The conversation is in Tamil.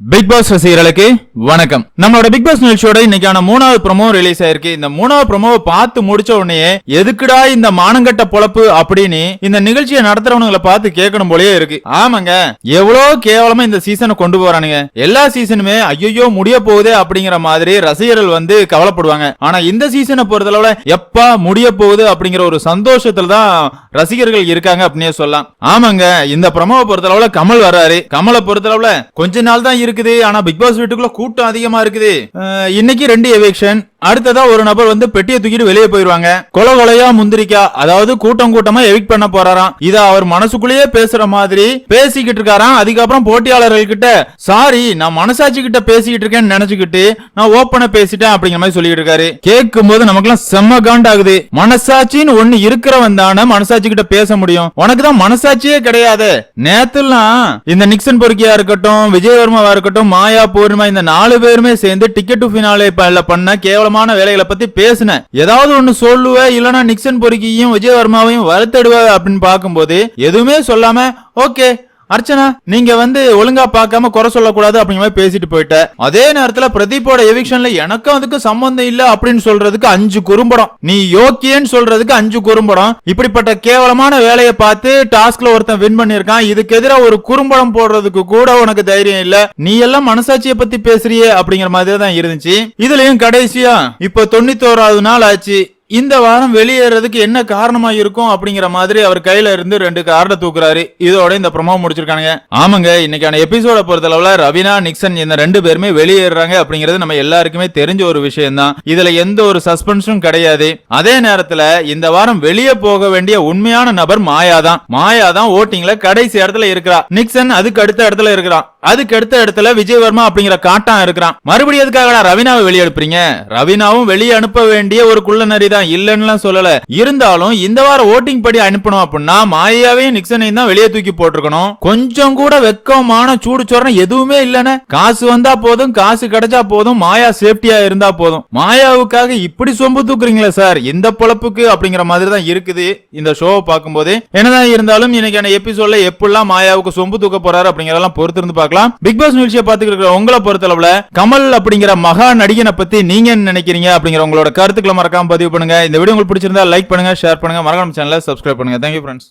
பிக் பாஸ் ரசிகர்களுக்கு வணக்கம். நம்மளோட பிக் பாஸ் நிகழ்ச்சியோட இன்னைக்கான மூணாவது ப்ரொமோ ரிலீஸ் ஆயிருக்கு. இந்த மூணாவது ப்ரோமோவை பார்த்து முடிச்ச உடனே எதுக்குடா இந்த மானங்கட்ட பொழப்பு அப்படின்னு இந்த நிகழ்ச்சியை நடத்துறவனுங்களை பார்த்து கேட்கணும் போலயே இருக்கு. ஆமாங்க. எவ்வளவு கேவலமா இந்த சீசனை கொண்டு போறானுங்க. எல்லா சீசனுமே ஐயோ முடிய போகுதே அப்படிங்கிற மாதிரி ரசிகர்கள் வந்து கவலைப்படுவாங்க. ஆனா இந்த சீசனை பொறுத்தளவுல எப்பா முடிய போகுது அப்படிங்கிற ஒரு சந்தோஷத்துல தான் ரசிகர்கள் இருக்காங்க அப்படின்னே சொல்லலாம். ஆமாங்க. இந்த ப்ரோமோவை பொறுத்தளவுல கமல் வர்றாரு. கமலை பொறுத்தளவுல கொஞ்ச நாள் தான் இருக்குது. ஆனா பிக் பாஸ் வீட்டுக்குள்ள கூட்டம் அதிகமா இருக்குது. இன்னைக்கு ரெண்டு எவிக்ஷன் அடுத்ததா ஒரு நபர் வந்து பெட்டியை தூக்கிட்டு வெளியே போயிருவாங்க கொலை கொலையா முந்திரிக்கா அதாவது கூட்டம் கூட்டமா எவிக் பண்ண போறாராம். இத அவர் மனசுக்குள்ளேயே பேசுற மாதிரி பேசிக்கிட்டு இருக்காராம். அதுக்கப்புறம் போட்டியாளர்கள் கிட்ட சாரி நான் மனசாட்சி கிட்ட பேசிக்கிட்டு இருக்கேன்னு நினைச்சுக்கிட்டு நான் ஓப்பனா பேசிட்டேன் அப்படிங்கிற மாதிரி சொல்லிட்டு இருக்காரு. கேட்கும் போது நமக்கு எல்லாம் செம்ம காண்டாகுது. மனசாட்சின்னு ஒண்ணு இருக்கிறவன் தானே மனசாட்சி கிட்ட பேச முடியும். உனக்கு தான் மனசாட்சியே கிடையாது. நேத்துலாம் இந்த நிக்சன் பொறுக்கியா இருக்கட்டும் விஜயவர்மாவா இருக்கட்டும் மாயா பூர்ணிமா இந்த நாலு பேருமே சேர்ந்து டிக்கெட் டு பண்ண பண்ண கேவலமான வேலைகளை பத்தி பேசினேன் ஏதாவது ஒண்ணு சொல்லுவ இல்லனா நிக்சன் பொறுக்கியும் விஜயவர்மாவையும் வருத்தடுவ அப்படின்னு பார்க்கும்போது எதுவுமே சொல்லாம ஓகே அர்ச்சனா நீங்க வந்து ஒழுங்கா பார்க்காம குறை சொல்லக்கூடாது அப்படிங்கிற மாதிரி பேசிட்டு போயிட்ட. அதே நேரத்துல பிரதீப்போட எவிக்ஷன்ல எனக்கும் அதுக்கு சம்பந்தம் இல்ல அப்படின்னு சொல்றதுக்கு அஞ்சு குறும்படம். நீ யோக்கியன்னு சொல்றதுக்கு அஞ்சு குறும்படம். இப்படிப்பட்ட கேவலமான வேலையை பார்த்து டாஸ்க்ல ஒருத்தன் வின் பண்ணிருக்கான் இதுக்கு எதிராக ஒரு குறும்படம் போடுறதுக்கு கூட உனக்கு தைரியம் இல்ல. நீ எல்லாம் மனசாட்சியை பத்தி பேசுறியே அப்படிங்கிற மாதிரி தான் இருந்துச்சு. இதுலயும் கடைசியா இப்போ தொண்ணூத்தோராவது நாள் ஆச்சு. இந்த வாரம் வெளியேறதுக்கு என்ன காரணமா இருக்கும் அப்படிங்கிற மாதிரி அவர் கையில இருந்து ரெண்டு கார்டை தூக்குறாரு. இதோட இந்த ப்ரொமோ முடிச்சிருக்கானுங்க. ஆமாங்க இன்னைக்கான எபிசோட பொறுத்தளவுல ரவினா நிக்சன் இந்த ரெண்டு பேருமே வெளியேறாங்க அப்படிங்கிறது நம்ம எல்லாருக்குமே தெரிஞ்ச ஒரு விஷயம் தான் இதுல எந்த ஒரு சஸ்பென்ஸும் கிடையாது. அதே நேரத்துல இந்த வாரம் வெளியே போக வேண்டிய உண்மையான நபர் மாயா தான் மாயா தான் ஓட்டிங்ல கடைசி இடத்துல இருக்கிறா நிக்சன் அதுக்கு அடுத்த இடத்துல இருக்கிறான். அதுக்கு அடுத்த இடத்துல விஜயவர்மா அப்படிங்கிற காட்டான் இருக்கிறான். மறுபடியும் எதுக்காக ரவினாவை வெளியே அனுப்புறீங்க? ரவினாவும் வெளியே அனுப்ப வேண்டிய ஒரு குள்ள நரி தான் இல்லைன்னு சொல்லல. இருந்தாலும் இந்த வாரம் ஓட்டிங் படி அனுப்பணும் அப்படின்னா மாயாவையும் நிக்சனையும் தான் வெளியே தூக்கி போட்டிருக்கணும். கொஞ்சம் கூட வெக்கமான சூடு சொரணம் எதுவுமே இல்லைன்னு. காசு வந்தா போதும் காசு கிடைச்சா போதும் மாயா சேஃப்டியா இருந்தா போதும். மாயாவுக்காக இப்படி சொம்பு தூக்குறீங்களே சார். இந்த பொழப்புக்கு அப்படிங்கிற மாதிரி தான் இருக்குது இந்த ஷோவை பார்க்கும்போது. என்னதான் இருந்தாலும் இன்னைக்கான எபிசோட்ல எப்படிலாம் மாயாவுக்கு சொம்பு தூக்க போறாரு அப்படிங்கறதெல்லாம் பொறுத்திருந்து பார்க்கலாம். பிக் பாஸ் நிகழ்ச்சியை பார்த்துக்கிட்டு இருக்கிற உங்களை பொறுத்தளவுல கமல் அப்படிங்கிற மகா நடிகனை பத்தி நீங்க என்ன நினைக்கிறீங்க அப்படிங்கிற உங்களோட கருத்துக்களை மறக்காம பதிவு பண்ணுங்க. இந்த வீடியோ உங்களுக்கு பிடிச்சிருந்தா லைக் பண்ணுங்க ஷேர் பண்ணுங்க. மறக்காம சேனலை சப்ஸ்கிரைப் பண்ணுங்க. Thank you friends